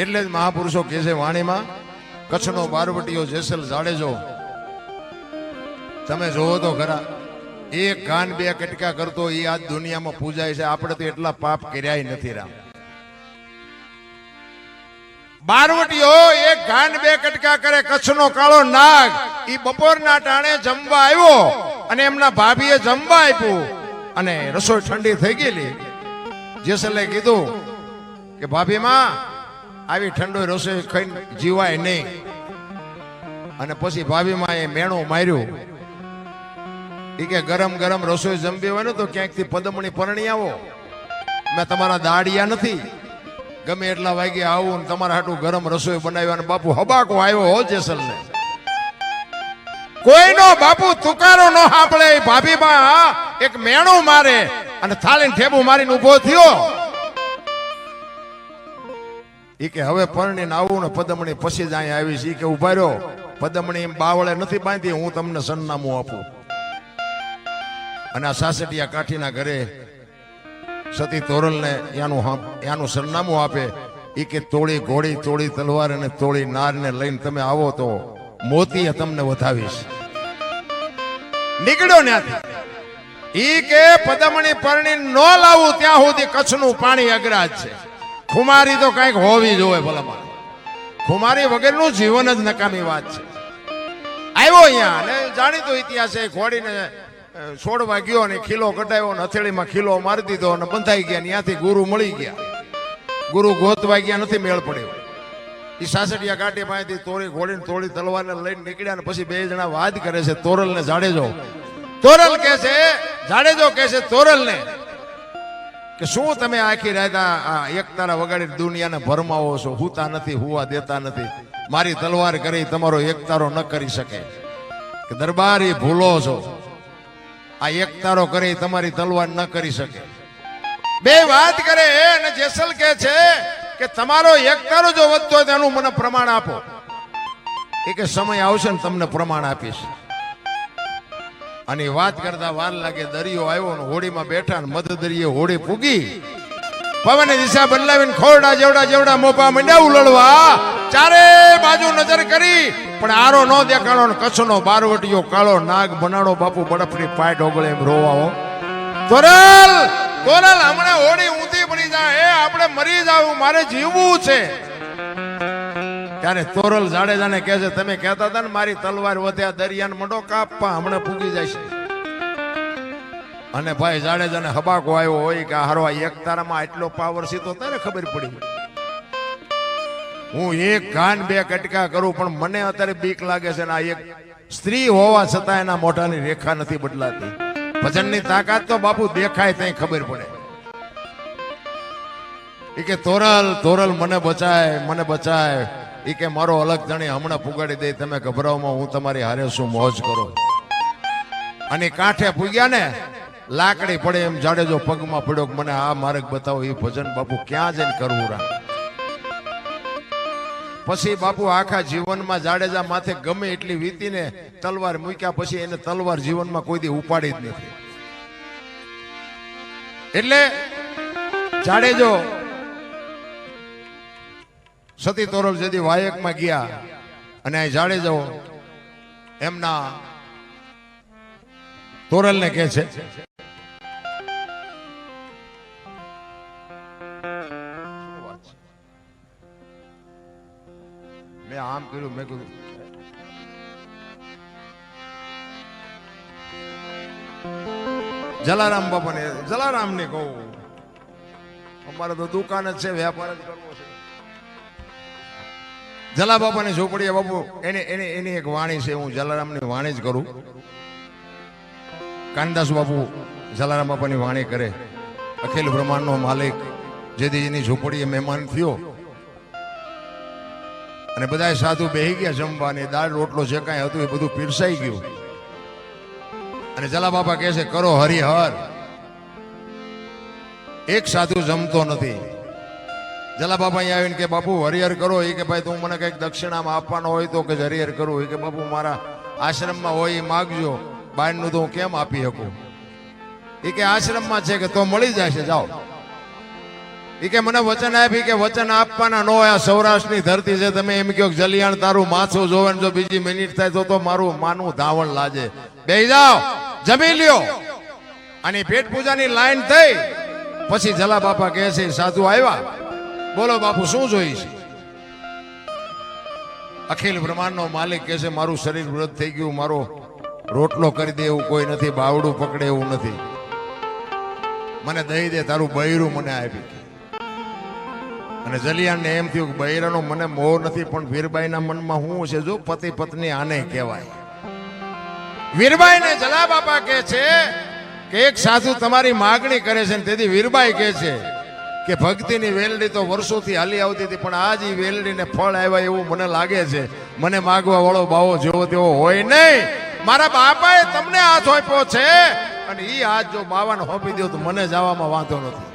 એટલે જ મહાપુરુષો કહે છે વાણીમાં, કચ્છનો બારવટીયો જેસલ જાડેજો. તમે જોવો તો ખરા, એક ગાન બે કટકા કરતો એ આજ દુનિયામાં પૂજાય છે. આપણે તો એટલા પાપ કર્યા નથી રામ. બારવટીઓ એક ગાન બે કટકા કરે, કચ્છનો કાળો નાગ. એ બપોરના ટાણે જમવા આવ્યો અને એમના ભાભીએ જમવા આપ્યું અને રસોઈ ઠંડી થઈ ગયેલી. જેસલે કીધું કે ભાભી માં આવી ઠંડો રસોઈ ખાઈને જીવાય નહીં. અને પછી ભાભીમાં એ મેણું માર્યું. એ કે ગરમ ગરમ રસોઈ જમવી હોય ને તો ક્યાંકથી પદમણી પરણી આવો. મેં તમારા દાડિયા નથી. ગમે એટલા વાગે આવું ને તમારા હાટું ગરમ રસોઈ બનાવ્યા અને બાપુ હબાકો આવ્યો હો જેસલ ને કોઈનો બાપુ તુકારો ન સાંભળે ભાભીમાં એક મેણું મારે અને થાળીને ઠેબુ મારીને ઊભો થયો. ઈ કે હવે પરણીને આવું ને પદમણી પછી જ અહીંયા આવીશ. એ કે ઊભા રહ્યો પદમણી એમ બાવળે નથી બાંધી, હું તમને સરનામું આપું. અને આ સાસટિયા કાઠીના ઘરે સતી તોરલને એનું એનું સરનામું આપે. ઈ કે તોડી ઘોડી, તોળી તલવાર અને તોળી નારને લઈને તમે આવો તો મોતીએ તમને વધાવીશ. નીકળ્યો ત્યાંથી ઈ કે પદમણી પરણી ન લાવું, ત્યાં સુધી કચ્છનું પાણી અગ્રાજ છે. ખુમારી તો કંઈક હોવી જોવે ભલામાં ખુમારી વગરનું જીવન જ નકામી વાત છે. આવ્યો અહીંયા અને જાણીતો ઇતિહાસ એ ખોડીને છોડવા ગયો ને ખીલો કટાયો ને હથેળીમાં ખીલો મારી દીધો અને બંધાઈ ગયા ત્યાંથી ગુરુ મળી ગયા. ગુરુ ગોતવા ગયા નથી, મેળ પડ્યો. એ સાસડિયા કાંટી પાસેથી તોરી ઘોડીને તોડી તલવારને લઈને નીકળ્યા ને પછી બે જણા વાત કરે છે તોરલ ને જાડેજો. તોરલ કે છે, જાડેજો કે છે તોરલ ને કે શું તમે આખી આ આ વગાડી દુનિયાને ભરમાવો છો? હુતા નથી, હુવા દેતા નથી. મારી તલવાર કરી, તમારો એકતારો ન કરી શકે. કે દરબાર ભૂલો છો. આ એકતારો કરી, તમારી તલવાર ન કરી શકે. બે વાત કરે અને જેસલ કે છે કે તમારો એકતારો જો વધતો હોય તેનું મને પ્રમાણ આપો. એ કે સમય આવશે ને તમને પ્રમાણ આપીશ. અને વાત કરતા વાર લાગે દરિયો આવ્યો ને હોડીમાં બેઠા ને મધ દરિયે હોડી ફૂગી. પવન દિશા બદલાવીને ખોરડા જેવડા જેવડા મોપા મંડ્યા ઉલળવા. ચારે બાજુ નજર કરી, પણ આરો ન દેખાણો ને કચ્છનો બારવટીયો કાળો નાગ બનાડો બાપુ બરફની પાટ ઓગળે એમ રોવાઓ તોરલ તોરલ હમણાં હોડી ઊંધી પડી જાય. એ આપણે મરી જાવું, મારે જીવવું છે. ત્યારે તોરલ જાડેજાને કહે છે, તમે કહેતા હતા ને, મારી તલવાર વધ્યા, દરિયાન મંડો કાપવા હમણાં ફૂગી છે. અને ભાઈ જાડેજાને હબાકો આવ્યો હોય કે આ એક તારામાં આટલો પાવર છે તો તારે ખબર પડી હું એક કાન બે કટકા કરું, પણ મને અત્યારે બીક લાગે છે ને આ એક સ્ત્રી હોવા છતાં એના મોઢાની રેખા નથી બદલાતી. ભજનની તાકાત તો બાપુ દેખાય ત્યાં ખબર પડે. એ કે, તોરલ તોરલ, મને બચાય મને બચાય. ઈ કે મારો અલગ જણી હમણાં પુગાડી દે, તમે ગભરાવમાં હું તમારી હારે શું મોજ કરો? અને કાંઠે પૂગ્યા ને, લાકડી પડે એમ જાડેજો પગમાં પડ્યો મને આ માર્ગ બતાવો એ ભજન બાપુ ક્યાં જઈને કરવું રા? પછી બાપુ આખા જીવનમાં જાડેજા માથે ગમે એટલી વીતીને તલવાર મૂક્યા પછી એને તલવાર જીવનમાં કોઈ દી ઉપાડી જ નથી. એટલે જાડેજો સતી તોરલ જેથી વાયકમાં ગયા અને અહીં જાડેજો એમના તોરલને કહે છે, મેં આમ કર્યું, મેં કીધું, જલારામ બાપાને જલારામ ને કહું, અમારે તો દુકાન જ છે, વેપાર જ કરવો છે. જલા બાપાની ઝોપડીએ, બાપુ, એને એને, એની એક વાણી છે, હું જલારામની વાણી જ કરું. કાનદાસ બાપુ જલારામ બાપાની વાણી કરે. અખિલ બ્રહ્માંડનો માલિક જેથી એની ઝોપડીએ મહેમાન થયો. અને બધા સાધુ બેહી ગયા જમવાની, દાળ, રોટલો જે કાંઈ હતું એ બધું પીરસાઈ ગયું. અને જલા બાપા કહે છે, કરો હરિહર. એક સાધુ જમતો નથી. જલા બાપા અહીંયા આવીને કે, બાપુ, હરિહર કરો. એ કે, ભાઈ, તું મને કંઈક દક્ષિણામાં આપવાનો હોય તો કે હરિહર કરું. એ કે, બાપુ, મારા આશ્રમમાં હોય એ માગજો. બહારનું તો હું કેમ આપી શકું? એ કે, આશ્રમમાં છે કે તો મળી જશે, જાઓ. ઈ કે, મને વચન આપી કે વચન આપવાના નો આ સૌરાષ્ટ્રની ધરતી છે. તમે એમ કહો જલિયાણ તારું માથું જોવે જો બીજી મિનિટ થાય તો તો મારું માનું ધાવણ લાજે. બેહી જાઓ, જમી લ્યો. અને પેટ પૂજાની લાઈન થઈ. પછી જલા બાપા કહે છે, સાધુ આવ્યા. બોલો બાપુ, શું જોઈ છે? અખિલ બ્રહ્માંડનો માલિક કહે છે, મારું શરીર વૃદ્ધ થઈ ગયું, મારો રોટલો કરી દે એવું કોઈ નથી, બાવડું પકડે એવું નથી. મને દઈ દે, તારું બૈરું મને આપી અને જલિયાને એમ થયું કે બૈરાનો મને મોહ નથી, પણ વીરબાઈના મનમાં શું છે? જો પતિ પત્ની આને કહેવાય. વીરબાઈને જલા બાપા કહે છે કે એક સાધુ તમારી માગણી કરે છે તેથી વીરબાઈ કહે છે કે ભક્તિની વેલડી તો વર્ષોથી હાલી આવતી હતી, પણ આજ એ વેલડીને ફળ આવ્યા એવું મને લાગે છે. મને માગવા વાળો બાવો જેવો તેવો હોય નહીં. મારા બાપાએ તમને હાથ આપ્યો છે. અને એ હાથ જો બાવાને હોપી દો તો મને જવામાં વાંધો નથી.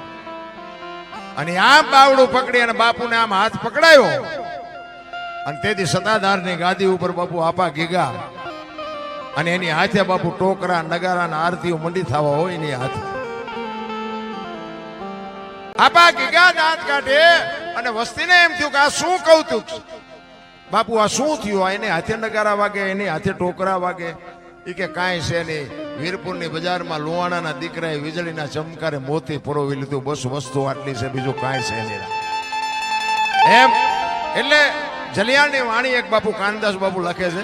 અને આમ બાવડું પકડી અને બાપુને આમ હાથ પકડાયો. અને તેથી સત્તાધારની ગાદી ઉપર બાપુ આપા ગીગા. અને એની હાથે બાપુ ટોકરા નગારા આરતીઓ મંડી થવા હોય એની હાથે. આપા ગીગા દાંત કાઢે? અને વસ્તીને એમ થયું કે આ શું કૌતુક બાપુ, આ શું થયું? એને હાથે નગારા વાગે, એને હાથે ટોકરા વાગે. એ કે કાંઈ છે નહીં. વીરપુરની બજારમાં લુવાણાના દીકરાએ વીજળીના ચમકારે મોતી પરોવી લીધું. બસ વસ્તુ આટલી છે, બીજું કાંઈ છે નહીં. એમ? એટલે જલિયાણની વાણી એક બાપુ કાનદાસ બાપુ લખે છે.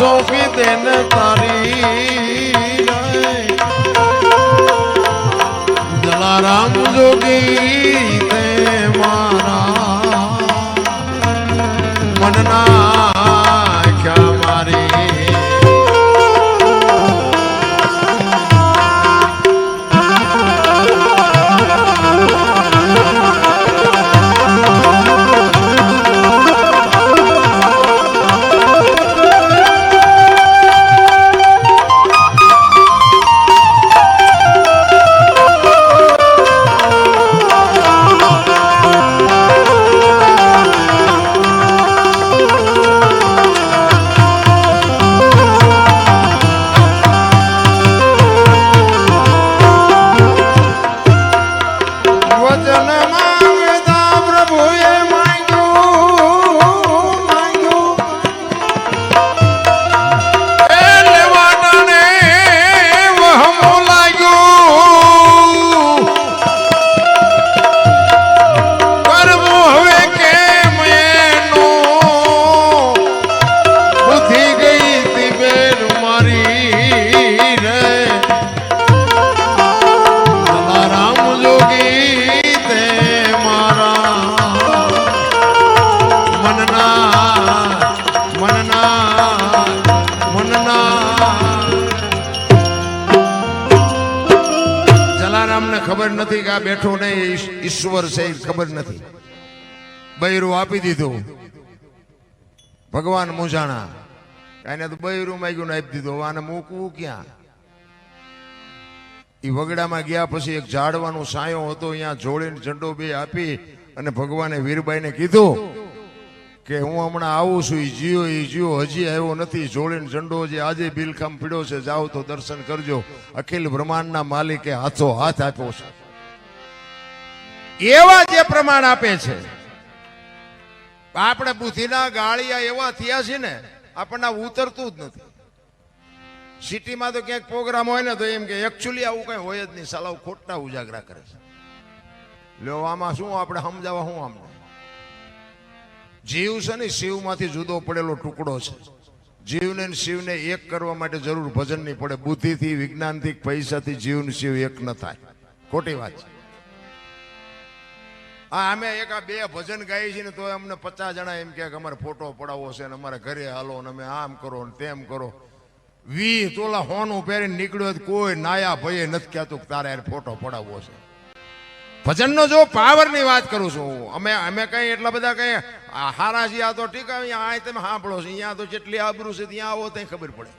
સોંપી દેન તારી જલારામ જોગી ઈશ્વર છે ખબર નથી. બૈરું આપી દીધું. ભગવાન મુજાણા એને તો બૈરું માગ્યું આપી દીધું. આને મૂકવું ક્યાં? એ વગડામાં ગયા પછી એક ઝાડવાનો સાયો હતો, અહીંયા જોડીને ઝંડો બે આપી અને ભગવાને વીરબાઈને કીધું કે હું હમણાં આવું છું એ જીઓ એ જીઓ હજી આવ્યો નથી. જોડીને ઝંડો જે આજે બિલખામ પીડ્યો છે, જાઓ તો દર્શન કરજો. અખિલ બ્રહ્માંડના માલિકે હાથો હાથ આપ્યો છે. એવા જે પ્રમાણ આપે છે. આપણે બુદ્ધિના ગાળિયા એવા થયા છે ને, આપણને ઉતરતું જ નથી. સિટીમાં તો ક્યાંક પ્રોગ્રામ હોય ને તો એમ કે એકચ્યુઅલી આવું કઈ હોય જ નહીં. સાલા ખોટા ઉજાગરા કરે છે. લ્યો, આમાં શું આપણે સમજાવવા શું આમ જીવ છે ને, શિવમાંથી જુદો પડેલો ટુકડો છે. જીવને શિવને એક કરવા માટે જરૂર ભજન નહીં પડે. બુદ્ધિથી, વિજ્ઞાનથી, પૈસાથી જીવ ને શિવ એક ન થાય. ખોટી વાત છે. હા અમે એક આ બે ભજન ગાઈએ છીએ ને તો અમને પચાસ જણા એમ કે અમારે ફોટો પડાવવો છે ને અમારે ઘરે હાલો ને અમે આમ કરો ને તેમ કરો. વી તોલા હોનું પહેરીને નીકળ્યો કોઈ નાયા ભયે નથી કહેતું કે તારે ફોટો પડાવવો છે. ભજનનો જો પાવરની વાત કરું છું હું. અમે અમે કઈ એટલા બધા કઈ હારા છીએ, આ તો ઠીક અહીંયા આ તમે સાંભળો છો. અહીંયા તો જેટલી આબરૂ છે ત્યાં આવો, ત્યાં ખબર પડે.